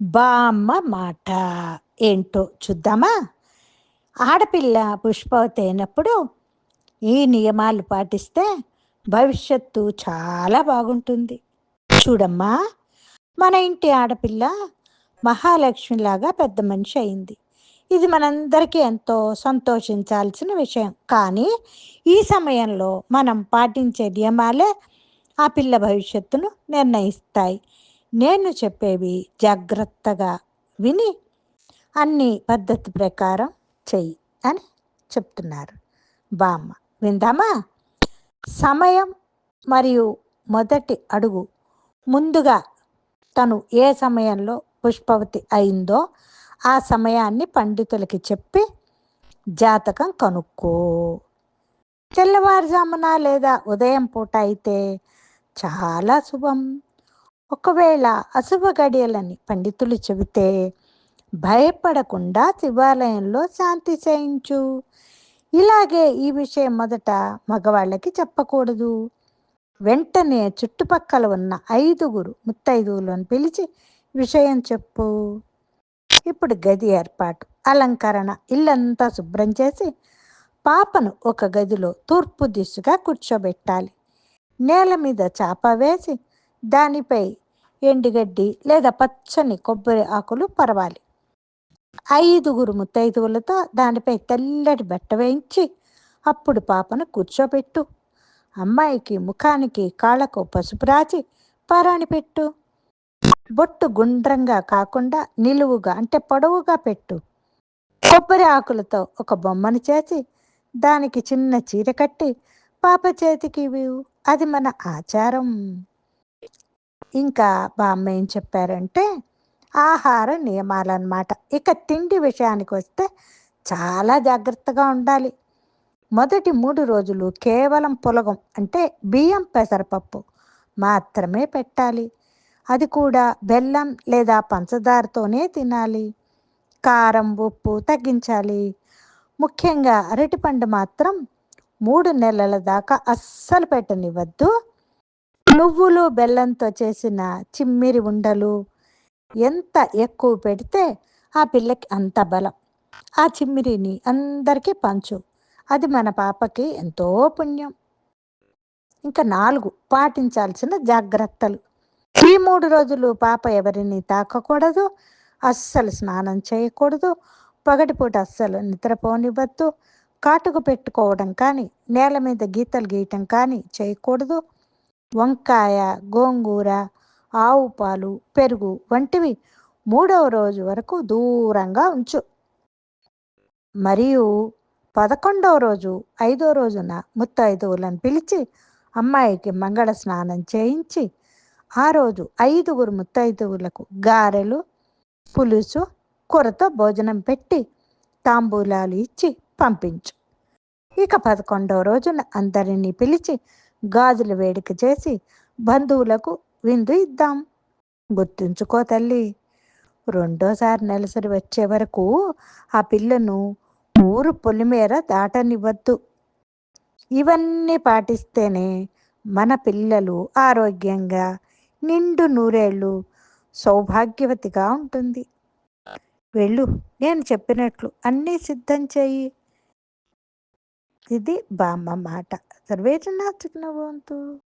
బామ్మ మాట. ఏంటో చూద్దామా? ఆడపిల్ల పుష్పవతి అయినప్పుడు ఈ నియమాలు పాటిస్తే భవిష్యత్తు చాలా బాగుంటుంది. చూడమ్మా మన ఇంటి ఆడపిల్ల మహాలక్ష్మిలాగా పెద్ద మనిషి అయింది. ఇది మనందరికీ ఎంతో సంతోషించాల్సిన విషయం. కానీ ఈ సమయంలో మనం పాటించే నియమాలే ఆ పిల్ల భవిష్యత్తును నిర్ణయిస్తాయి. నేను చెప్పేవి జాగ్రత్తగా విని అన్ని పద్ధతి ప్రకారం చెయ్యి అని చెప్తున్నారు. బామ్మ. విందామా? సమయం మరియు మొదటి అడుగు. ముందుగా తను ఏ సమయంలో పుష్పవతి అయిందో ఆ సమయాన్ని పండితులకి చెప్పి జాతకం కనుక్కో. తెల్లవారుజామున లేదా ఉదయం పూట అయితే చాలా శుభం. ఒకవేళ అశుభ గడియలని పండితులు చెబితే భయపడకుండా శివాలయంలో శాంతి చేయించు. ఇలాగే ఈ విషయం మొదట మగవాళ్ళకి చెప్పకూడదు. వెంటనే చుట్టుపక్కల ఉన్న ఐదుగురు ముత్తైదువులను పిలిచి విషయం చెప్పు. ఇప్పుడు గది ఏర్పాటు. అలంకరణ ఇల్లంతా శుభ్రం చేసి పాపను ఒక గదిలో తూర్పు దిశగా కూర్చోబెట్టాలి. నేల మీద చాప వేసి దానిపై ఎండుగడ్డి లేదా పచ్చని కొబ్బరి ఆకులు పరవాలి. ఐదుగురు ముత్తైదువులతో దానిపై తెల్లటి బట్ట వేయించి అప్పుడు పాపను కూర్చోబెట్టు. అమ్మాయికి ముఖానికి కాళ్ళకు పసుపు రాచి పారాణి పెట్టు. బొట్టు గుండ్రంగా కాకుండా నిలువుగా అంటే పొడవుగా పెట్టు. కొబ్బరి ఆకులతో ఒక బొమ్మను చేసి దానికి చిన్న చీర కట్టి పాప చేతికి ఇవ్వు. అది మన ఆచారం. ఇంకా బామ్మ ఏం చెప్పారంటే ఆహార నియమాలు అనమాట ఇక తిండి విషయానికి వస్తే చాలా జాగ్రత్తగా ఉండాలి. మొదటి మూడు రోజులు కేవలం పులగం అంటే బియ్యం పెసరపప్పు మాత్రమే పెట్టాలి. అది కూడా బెల్లం లేదా పంచదారతోనే తినాలి. కారం ఉప్పు తగ్గించాలి. ముఖ్యంగా అరటిపండు మాత్రం మూడు నెలల దాకా అస్సలు పెట్టనివ్వద్దు. నువ్వులు బెల్లంతో చేసిన చిమ్మిరి ఉండలు ఎంత ఎక్కువ పెడితే ఆ పిల్లకి అంత బలం. ఆ చిమ్మిరిని అందరికీ పంచు. అది మన పాపకి ఎంతో పుణ్యం. ఇంకా నాలుగు పాటించాల్సిన జాగ్రత్తలు. ఈ మూడు రోజులు పాప ఎవరిని తాకకూడదు అస్సలు స్నానం చేయకూడదు పగటిపూట అస్సలు నిద్రపోనివ్వద్దు కాటుకు పెట్టుకోవడం కానీ నేల మీద గీతలు గీయటం కానీ చేయకూడదు. వంకాయ గోంగూర ఆవు పాలు పెరుగు వంటివి మూడవ రోజు వరకు దూరంగా ఉంచు. మరియు పదకొండవ రోజు ఐదో రోజున ముత్తైదువులను పిలిచి అమ్మాయికి మంగళ స్నానం చేయించి ఆ రోజు ఐదుగురు ముత్తైదువులకు గారెలు పులుసు కూరతో భోజనం పెట్టి తాంబూలాలు ఇచ్చి పంపించు. ఇక పదకొండవ రోజున అందరినీ పిలిచి గాజుల వేడుక చేసి బంధువులకు విందు ఇద్దాం. గుర్తుంచుకో తల్లి రెండోసారి నెలసరి వచ్చే వరకు ఆ పిల్లను ఊరు పొలిమేర దాటనివ్వద్దు. ఇవన్నీ పాటిస్తేనే మన పిల్లలు ఆరోగ్యంగా నిండు నూరేళ్ళు సౌభాగ్యవతిగా ఉంటుంది. వెళ్ళు నేను చెప్పినట్లు అన్నీ సిద్ధం చేయి ఇది బామ్మ మాట. సర్వేజన చిక్నవంతు